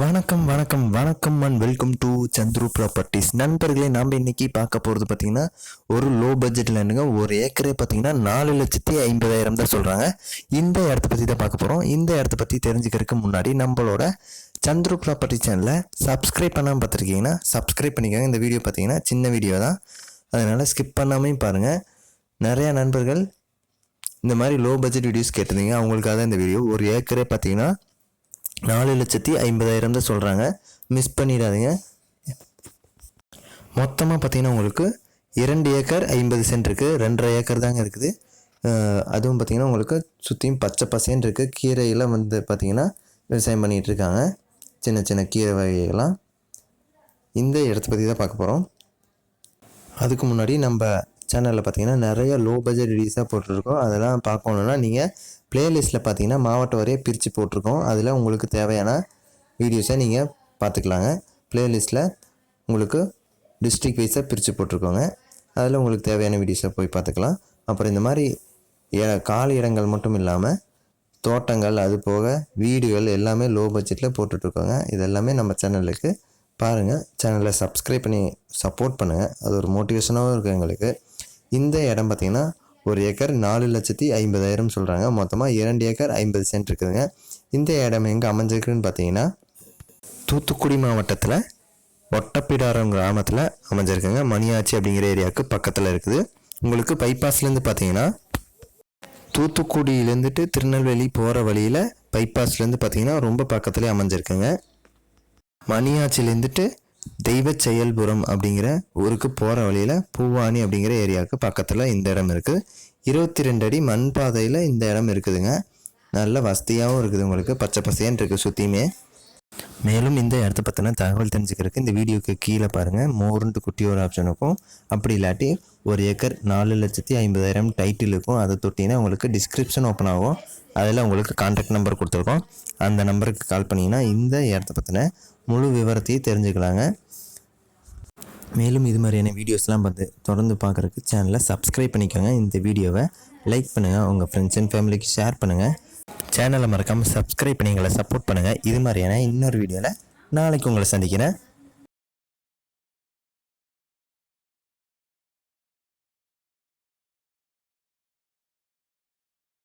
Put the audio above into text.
வணக்கம் வணக்கம் வணக்கம் and welcome to Chandru properties நண்பர்களே நாம் இன்னைக்கு பார்க்க போகிறது பார்த்தீங்கன்னா ஒரு லோ பட்ஜெட்டில் லேண்டுங்க ஒரு ஏக்கரே பார்த்தீங்கன்னா நாலு லட்சத்தி ஐம்பதாயிரம் தான் சொல்கிறாங்க இந்த இடத்த பற்றி தான் பார்க்க போகிறோம் இந்த இடத்த பற்றி தெரிஞ்சுக்கிறதுக்கு முன்னாடி நம்மளோட சந்துரு ப்ராப்பர்ட்டி சேனலை சப்ஸ்கிரைப் பண்ணாமல் பார்த்துருக்கீங்கன்னா சப்ஸ்கிரைப் பண்ணிக்கோங்க. இந்த வீடியோ பார்த்தீங்கன்னா சின்ன வீடியோ தான். அதனால் ஸ்கிப் பண்ணாமையும் பாருங்கள் நிறையா நண்பர்கள் இந்த மாதிரி லோ பட்ஜெட் வீடியோஸ் கேட்டிருந்தீங்க. அவங்களுக்காக இந்த வீடியோ ஒரு ஏக்கரே பார்த்தீங்கன்னா நாலு லட்சத்தி ஐம்பதாயிரம் தான் சொல்கிறாங்க மிஸ் பண்ணிடாதீங்க. மொத்தமாக பார்த்தீங்கன்னா உங்களுக்கு இரண்டு ஏக்கர் ஐம்பது சென்ட் இருக்குது ரெண்டரை ஏக்கர் தாங்க இருக்குது. அதுவும் பார்த்தீங்கன்னா உங்களுக்கு சுற்றியும் பச்சை பசேன்னு இருக்குது கீரையெல்லாம் வந்து பார்த்திங்கன்னா விவசாயம் பண்ணிகிட்ருக்காங்க சின்ன சின்ன கீரை வகைகள்லாம். இந்த இடத்த பற்றி தான் பார்க்க போகிறோம் அதுக்கு முன்னாடி நம்ம சேனலில் பார்த்தீங்கன்னா நிறைய லோ பட்ஜெட் வீடியோஸாக போட்டிருக்கோம். அதெல்லாம் பார்க்கணுன்னா நீங்கள் ப்ளேலிஸ்ட்டில் பார்த்தீங்கன்னா மாவட்ட வரைய பிரித்து போட்டிருக்கோம். அதில் உங்களுக்கு தேவையான வீடியோஸை நீங்கள் பார்த்துக்கலாங்க ப்ளேலிஸ்ட்டில் உங்களுக்கு டிஸ்ட்ரிக் வைஸாக பிரித்து போட்டிருக்கோங்க. அதில் உங்களுக்கு தேவையான வீடியோஸை போய் பார்த்துக்கலாம் அப்புறம் இந்த மாதிரி இட- காலி இடங்கள் மட்டும் இல்லாமல் தோட்டங்கள் அது போக வீடுகள் எல்லாமே லோ பட்ஜெட்டில் போட்டுட்ருக்கோங்க இது எல்லாமே நம்ம சேனலுக்கு பாருங்கள் சேனலை சப்ஸ்கிரைப் பண்ணி சப்போர்ட் பண்ணுங்கள் அது ஒரு மோட்டிவேஷனாகவும் இருக்குது எங்களுக்கு. இந்த இடம் பார்த்திங்கன்னா ஒரு ஏக்கர் நாலு லட்சத்தி ஐம்பதாயிரம் சொல்கிறாங்க மொத்தமாக இரண்டு ஏக்கர் ஐம்பது சென்ட் இருக்குதுங்க. இந்த இடம் எங்கே அமைஞ்சிருக்குன்னு பார்த்தீங்கன்னா தூத்துக்குடி மாவட்டத்தில் ஒட்டப்பிடாரம் கிராமத்தில் அமைஞ்சிருக்குங்க. மணியாச்சி அப்படிங்கிற ஏரியாவுக்கு பக்கத்தில் இருக்குது. உங்களுக்கு பைபாஸ்லேருந்து பார்த்தீங்கன்னா தூத்துக்குடியிலேருந்துட்டு திருநெல்வேலி போகிற வழியில் பைபாஸ்லேருந்து பார்த்தீங்கன்னா ரொம்ப பக்கத்துலேயே அமைஞ்சிருக்குங்க. மணியாச்சிலேருந்துட்டு தெய்வ செயல்புரம் அப்படிங்கிற ஊருக்கு போகிற வழியில் பூவானி அப்படிங்கிற ஏரியாவுக்கு பக்கத்தில் இந்த இடம் இருக்குது இருபத்தி ரெண்டு அடி மண் பாதையில் இந்த இடம் இருக்குதுங்க. நல்ல வசதியாகவும் இருக்குது உங்களுக்கு. பச்சை பசேன்னு இருக்குது சுற்றியுமே மேலும் இந்த இடத்த பற்றின தகவல் தெரிஞ்சுக்கிறதுக்கு இந்த வீடியோக்கு கீழே பாருங்கள் மோருன்ட்டு குட்டி ஒரு ஆப்ஷனுக்கும் அப்படி இல்லாட்டி ஒரு ஏக்கர் நாலு லட்சத்தி ஐம்பதாயிரம் டைட்டில் இருக்கும். அதை தொட்டிங்கன்னா உங்களுக்கு டிஸ்கிரிப்ஷன் ஓப்பன் ஆகும். அதில் உங்களுக்கு கான்டாக்ட் நம்பர் கொடுத்துருக்கோம். அந்த நம்பருக்கு கால் பண்ணிங்கன்னா இந்த இடத்த பற்றின முழு விவரத்தையும் தெரிஞ்சுக்கலாங்க. மேலும் இது மாதிரியான வீடியோஸ்லாம் பார்த்து தொடர்ந்து பார்க்குறக்கு சேனலை சப்ஸ்கிரைப் பண்ணிக்கோங்க. இந்த வீடியோவை லைக் பண்ணுங்கள் உங்கள் ஃப்ரெண்ட்ஸ் அண்ட் ஃபேமிலிக்கு ஷேர் பண்ணுங்கள் சேனலை மறக்காமல் சப்ஸ்கிரைப் பண்ணி எங்களை சப்போர்ட் பண்ணுங்கள் இது மாதிரியான இன்னொரு வீடியோவில் நாளைக்கு உங்களை சந்திக்கிறேன்.